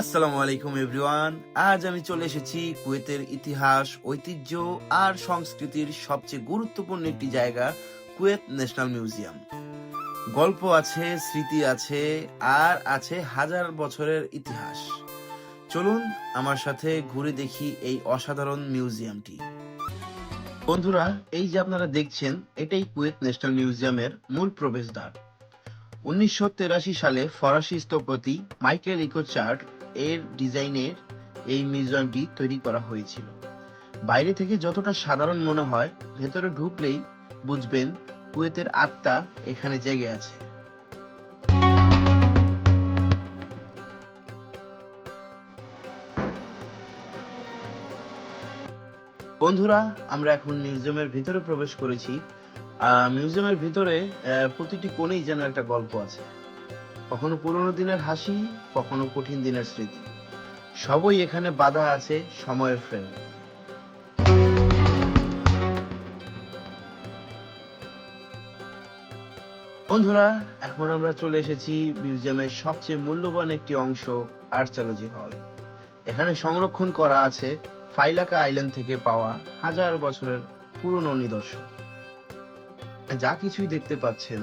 আসসালামু আলাইকুম, এভরিওয়ান। আজ আমি চলে এসেছি কুয়েতের ইতিহাস, ঐতিহ্য আর সংস্কৃতির সবচেয়ে গুরুত্বপূর্ণ একটি জায়গা, কুয়েত ন্যাশনাল মিউজিয়াম। গল্প আছে, স্মৃতি আছে, আর আছে হাজার বছরের ইতিহাস। চলুন আমার সাথে ঘুরে দেখি এই অসাধারণ মিউজিয়ামটি। বন্ধুরা, এই যে আপনারা দেখছেন, এটাই কুয়েত ন্যাশনাল মিউজিয়ামের মূল প্রবেশদ্বার। উনিশশো সালে ফরাসি স্থপতি মাইকেল ইকোচার্ড এর ডিজাইনের এই মিউজিয়ামটি তৈরি করা হয়েছিল। বাইরে থেকে যতটা সাধারণ মনে হয়, ভেতরে ঢুকলেই বুঝবেন কুয়েতের আত্মা এখানে জেগে আছে। বন্ধুরা, আমরা এখন মিউজিয়ামের ভিতরে প্রবেশ করেছি। মিউজিয়ামের ভিতরে প্রতিটি কোণেই যেন একটা গল্প আছে। কখনো পুরনো দিনের হাসি, কখনো কঠিন দিনের স্মৃতি। সবই এখানে বাধা আছে সময়ের ফ্রেম বন্ধুরা, এখন আমরা চলে এসেছি মিউজিয়ামের সবচেয়ে মূল্যবান একটি অংশ, আর্চালজি হল। এখানে সংরক্ষণ করা আছে ফাইলাকা আইল্যান্ড থেকে পাওয়া হাজার বছরের পুরনো নিদর্শন। যা কিছুই দেখতে পাচ্ছেন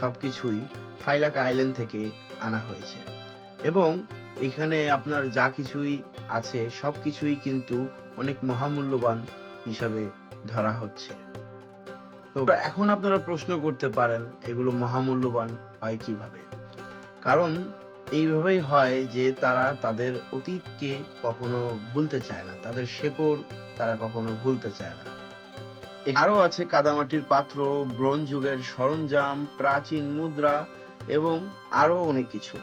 সবকিছুই ফাইলাকা আইল্যান্ড থেকে আনা হয়েছে। এবং এখানে আপনার যা কিছুই আছে, সবকিছুই কিন্তু অনেক মহামূল্যবান হিসাবে ধরা হচ্ছে। তো এখন আপনারা প্রশ্ন করতে পারেন, এগুলো মহামূল্যবান হয় কীভাবে? কারণ এইভাবেই হয় যে তারা তাদের অতীতকে কখনো ভুলতে চায় না, তাদের শেকড় তারা কখনো ভুলতে চায় না। আরও আছে কাদামাটির পাত্র, ব্রোঞ্জ যুগের সরঞ্জাম, প্রাচীন মুদ্রা এবং আরও অনেক কিছু।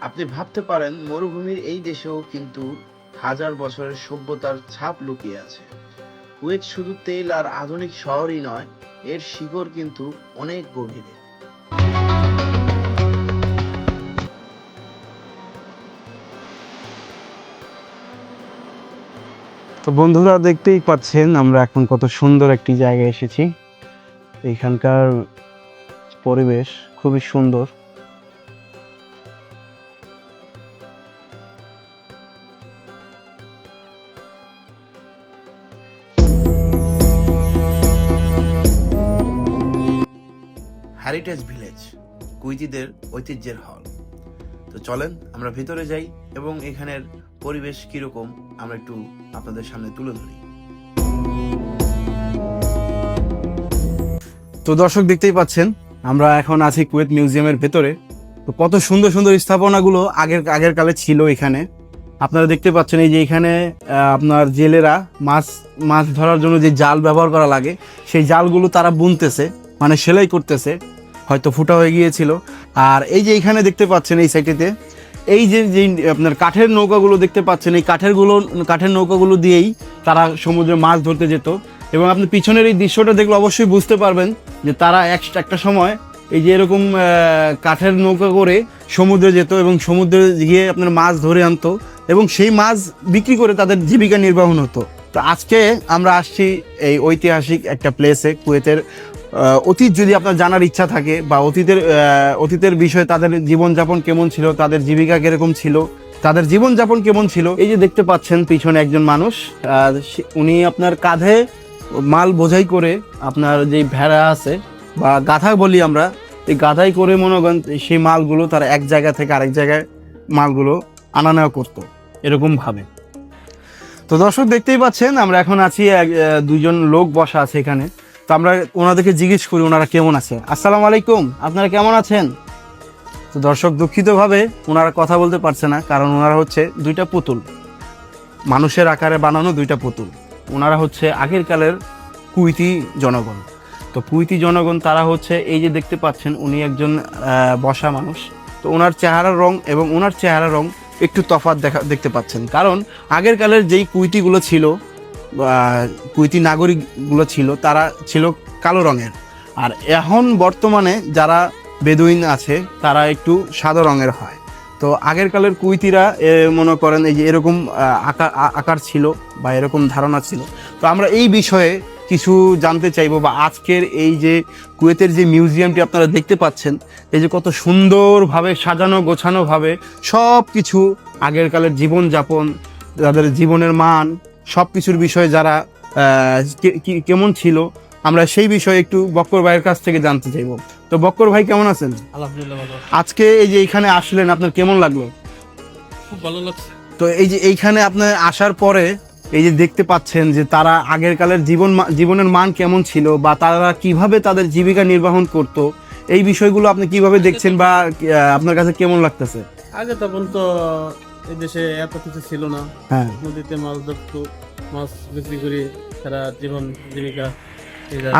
আপনি ভাবতে পারেন, মরুভূমির এই দেশেও কিন্তু হাজার বছরের সভ্যতার ছাপ লুকিয়ে আছে। কুয়েত শুধু তেল আর আধুনিক শহরই নয়, এর শিকড় কিন্তু অনেক গভীরে। তো বন্ধুরা দেখতেই পাচ্ছেন, আমরা এখন কত সুন্দর একটি জায়গায় এসেছি। এখানকার পরিবেশ খুবই সুন্দর। হ্যারিটেজ ভিলেজ কুইজিদের ঐতিহ্যের হল তো চলেন, আমরা ভিতরে যাই এবং এখানের পরিবেশ কীরকম? আমরা একটু আপনাদের সামনে তুলে ধরি। তো দর্শক দেখতেই পাচ্ছেন, আমরা এখন আছি কুয়েত মিউজিয়ামের ভেতরে। তো কত সুন্দর সুন্দর স্থাপনাগুলো আগের আগের কালে ছিল এখানে। আপনারা দেখতে পাচ্ছেন এই যে এখানে আপনার জেলেরা মাছ মাছ ধরার জন্য যে জাল ব্যবহার করা লাগে, সেই জালগুলো তারা বুনতেছে মানে সেলাই করতেছে, হয়তো ফুটা হয়ে গিয়েছিল। আর এই যে এখানে দেখতে পাচ্ছেন এই সাইডেতে এই যে আপনার কাঠের নৌকাগুলো দেখতে পাচ্ছেন, এই কাঠেরগুলো, কাঠের নৌকাগুলো দিয়েই তারা সমুদ্রে মাছ ধরতে যেত। এবং আপনি পিছনের এই দৃশ্যটা দেখলে অবশ্যই বুঝতে পারবেন যে তারা এক, একটা সময় এই যে এরকম কাঠের নৌকা করে সমুদ্রে যেত এবং সমুদ্রে গিয়ে আপনার মাছ ধরে আনতো এবং সেই মাছ বিক্রি করে তাদের জীবিকা নির্বাহন হতো। তো আজকে আমরা আসছি এই ঐতিহাসিক একটা প্লেসে কুয়েতের অতীত যদি আপনার জানার ইচ্ছা থাকে বা অতীতের অতীতের বিষয়ে তাদের জীবনযাপন কেমন ছিল, তাদের জীবিকা কীরকম ছিল, তাদের জীবনযাপন কেমন ছিল, এই যে দেখতে পাচ্ছেন পিছনে একজন মানুষ উনি আপনার কাঁধে মাল বোঝাই করে আপনার যে ভেড়া আছে, বা গাধা বলি আমরা, এই গাধাই করে মনে করেন সেই মালগুলো তারা এক জায়গা থেকে আরেক জায়গায় মালগুলো আনা নেওয়া করতো এরকমভাবে তো দর্শক দেখতেই পাচ্ছেন, আমরা এখন আছি দুইজন লোক বসা আছে এখানে। তো আমরা ওনাদেরকে জিজ্ঞেস করি, ওনারা কেমন আছে আসসালামু আলাইকুম, আপনারা কেমন আছেন? তো দর্শক, দুঃখিতভাবে ওনারা কথা বলতে পারছে না, কারণ ওনারা হচ্ছে দুইটা পুতুল। মানুষের আকারে বানানো দুইটা পুতুল। ওনারা হচ্ছে আগের কালের কুইতি জনগণ। তো কুইতি জনগণ তারা হচ্ছে, এই যে দেখতে পাচ্ছেন, উনি একজন বসা মানুষ। তো ওনার চেহারার রং এবং ওনার চেহারার রং একটু তফাৎ দেখা, দেখতে পাচ্ছেন। কারণ আগের কালের যেই কুইতিগুলো ছিল কুইতি নাগরিকগুলো ছিল তারা ছিল কালো রঙের। আর এখন বর্তমানে যারা বেদুইন আছে তারা একটু সাদা রঙের হয়। তো আগের কালের কুইতিরা এ, মনে করেন এই যে এরকম আকার আকার ছিল বা এরকম ধারণা ছিল। তো আমরা এই বিষয়ে কিছু জানতে চাইব বা আজকের এই যে কুয়েতের যে মিউজিয়ামটি আপনারা দেখতে পাচ্ছেন এই যে কত সুন্দরভাবে সাজানো গোছানোভাবে সব কিছু আগের কালের জীবনযাপন তাদের জীবনের মান সব কিছুর বিষয়ে যারা কে- কেমন ছিল আমরা সেই বিষয়ে একটু বক্কর ভাইয়ের কাছ থেকে জানতে চাইব। তো বক্কর ভাই কেমন আছেন? আলহামদুলিল্লাহ আজকে এই যে এইখানে আসলেন আপনার কেমন লাগল? খুব ভালো লাগছে। তো এই যে এইখানে আপনার আসার পরে এই যে দেখতে পাচ্ছেন যে তারা আগের কালের জীবন জীবনের মান কেমন ছিল বা তারা কীভাবে তাদের জীবিকা নির্বাহন করত এই বিষয়গুলো আপনি কীভাবে দেখছেন বা আপনার কাছে কেমন লাগতেছে? আগে তখন তো এই দেশে এত কিছু ছিল না। হ্যাঁ। নদীতে মাছ ধরতো মাছ বিক্রি করে তারা জীবন জীবিকা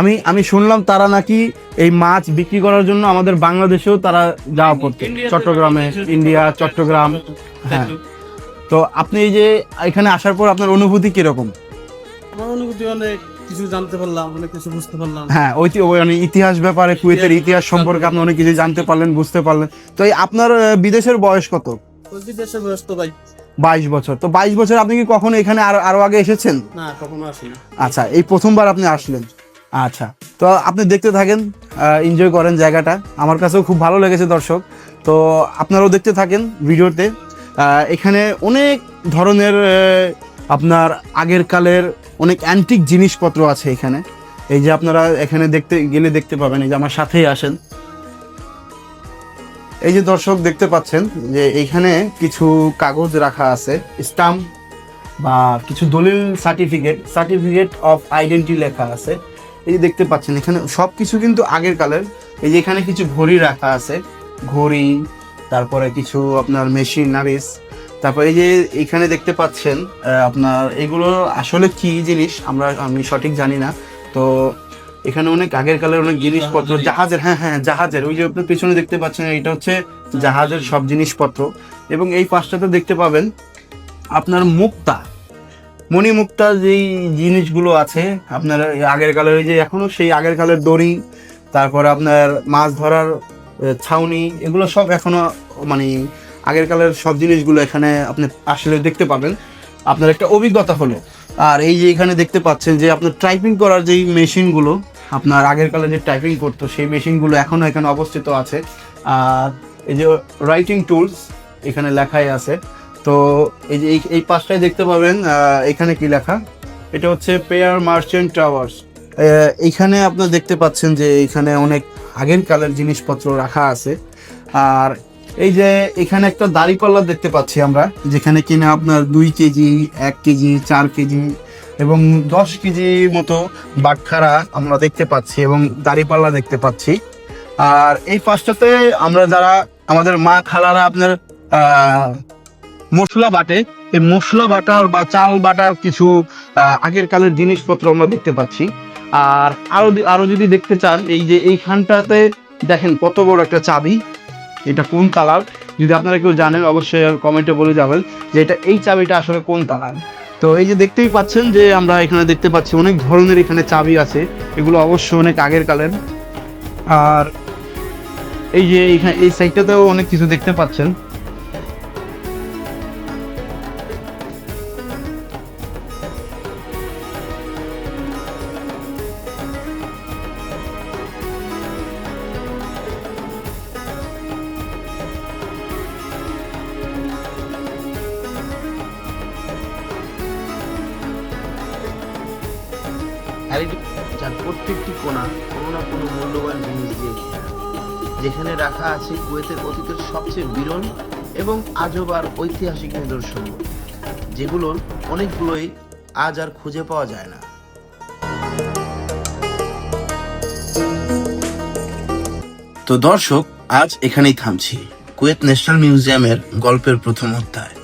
আমি আমি শুনলাম তারা নাকি এই মাছ বিক্রি করার জন্য আমাদের বাংলাদেশেও তারা যাওয়া পড়তো চট্টগ্রামে ইন্ডিয়া চট্টগ্রাম হ্যাঁ। তো আপনি এই যে এখানে আসার পর আপনার অনুভূতি কীরকম? আমার অনুভূতি অনেক কিছু জানতে পারলাম অনেক কিছু বুঝতে পারলাম। হ্যাঁ ওই মানে ইতিহাস ব্যাপারে কুয়েতের ইতিহাস সম্পর্কে আপনি অনেক কিছু জানতে পারলেন বুঝতে পারলেন। তো এই আপনার বিদেশের বয়স কত? বাইশ বছর। তো বাইশ বছর আপনি কি কখনো এখানে আরও আরও আগে এসেছেন? না কখনো আসিনি। আচ্ছা এই প্রথমবার আপনি আসলেন। আচ্ছা তো আপনি দেখতে থাকেন এনজয় করেন জায়গাটা। আমার কাছেও খুব ভালো লেগেছে দর্শক। তো আপনারাও দেখতে থাকেন ভিডিওতে। এখানে অনেক ধরনের আপনার আগের কালের অনেক অ্যান্টিক জিনিসপত্র আছে এখানে। এই যে আপনারা এখানে দেখতে গেলে দেখতে পাবেন এই যে আমার সাথেই আসেন। এই যে দর্শক দেখতে পাচ্ছেন যে এইখানে কিছু কাগজ রাখা আছে, স্টাম্প বা কিছু দলিল সার্টিফিকেট সার্টিফিকেট অফ আইডেন্টি লেখা আছে। এই যে দেখতে পাচ্ছেন, এখানে সব কিছু কিন্তু আগের কালের। এই যে এখানে কিছু ঘড়ি রাখা আছে, ঘড়ি, তারপরে কিছু আপনার মেশিন নারিস তারপর এই যে এখানে দেখতে পাচ্ছেন আপনার এগুলো আসলে কি জিনিস? আমরা, আমি সঠিক জানি না। তো এখানে অনেক আগের কালের অনেক জিনিসপত্র জাহাজের হ্যাঁ হ্যাঁ জাহাজের। ওই যে আপনার পেছনে দেখতে পাচ্ছেন এটা হচ্ছে জাহাজের সব জিনিসপত্র। এবং এই পাশটাতে দেখতে পাবেন আপনার মুক্তা। মণিমুক্তা যেই জিনিসগুলো আছে আপনার আগের কালের ওই যে এখনও সেই আগের কালের দড়ি তারপরে আপনার মাছ ধরার ছাউনি এগুলো সব এখনও মানে আগের কালের সব জিনিসগুলো এখানে আপনি আসলে দেখতে পাবেন। আপনার একটা অভিজ্ঞতা হলো। আর এই যে এখানে দেখতে পাচ্ছেন যে আপনার টাইপিং করার যেই মেশিনগুলো আপনার আগের কালে যে টাইপিং করতো, সেই মেশিনগুলো এখনও এখানে অবস্থিত আছে। আর এই যে রাইটিং টুলস এখানে লেখাই আছে। তো এই যে এই- এই পাশটায় দেখতে পাবেন এখানে কি লেখা? এটা হচ্ছে পেয়ার মার্চেন্ট টাওয়ার্স এইখানে আপনার দেখতে পাচ্ছেন যে এখানে অনেক আগের কালের জিনিসপত্র রাখা আছে। আর এই যে এখানে একটা দাড়িপাল্লা দেখতে পাচ্ছি আমরা, যেখানে কিনা আপনার দুই কেজি, এক কেজি, চার কেজি এবং দশ কেজি মতো বাটখারা আমরা দেখতে পাচ্ছি এবং দাড়িপাল্লা দেখতে পাচ্ছি। আর এই পাশটাতে আমরা যারা আমাদের মা খালারা আপনার মশলা বাটে, এই মশলা বাটার বা চাল বাটার কিছু আগের কালের জিনিসপত্র আমরা দেখতে পাচ্ছি। আর আরও আরও যদি দেখতে চান, এই যে এইখানটাতে দেখেন কত বড় একটা চাবি। এটা কোন কালার? যদি আপনারা কেউ জানেন, অবশ্যই কমেন্টে বলে যাবেন যে এটা এই চাবিটা আসলে কোন কালার? তো এই যে দেখতেই পাচ্ছেন যে আমরা এখানে দেখতে পাচ্ছি অনেক ধরনের এখানে চাবি আছে। এগুলো অবশ্য অনেক আগের কালের। আর এই যে এখানে, এই সাইডটাতেও অনেক কিছু দেখতে পাচ্ছেন। প্রত্যেকটি কোণা কোনো না কোনো মূল্যবান জিনিস দিয়ে। যেখানে রাখা আছে কুয়েতের অতীতের সবচেয়ে বিরল এবং আজব আর ঐতিহাসিক নিদর্শন যেগুলোর অনেকগুলোই আজ আর খুঁজে পাওয়া যায় না। তো দর্শক, আজ এখানেই থামছি, কুয়েত ন্যাশনাল মিউজিয়ামের গল্পের প্রথম অধ্যায়।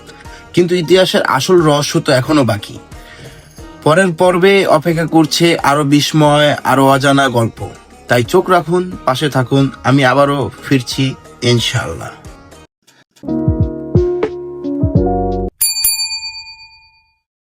কিন্তু ইতিহাসের আসল রহস্য তো এখনও বাকি। পরের পর্বে অপেক্ষা করছে আরও বিস্ময়, আরও অজানা গল্প। তাই চোখ রাখুন, পাশে থাকুন। আমি আবারও ফিরছি, ইনশাআল্লাহ।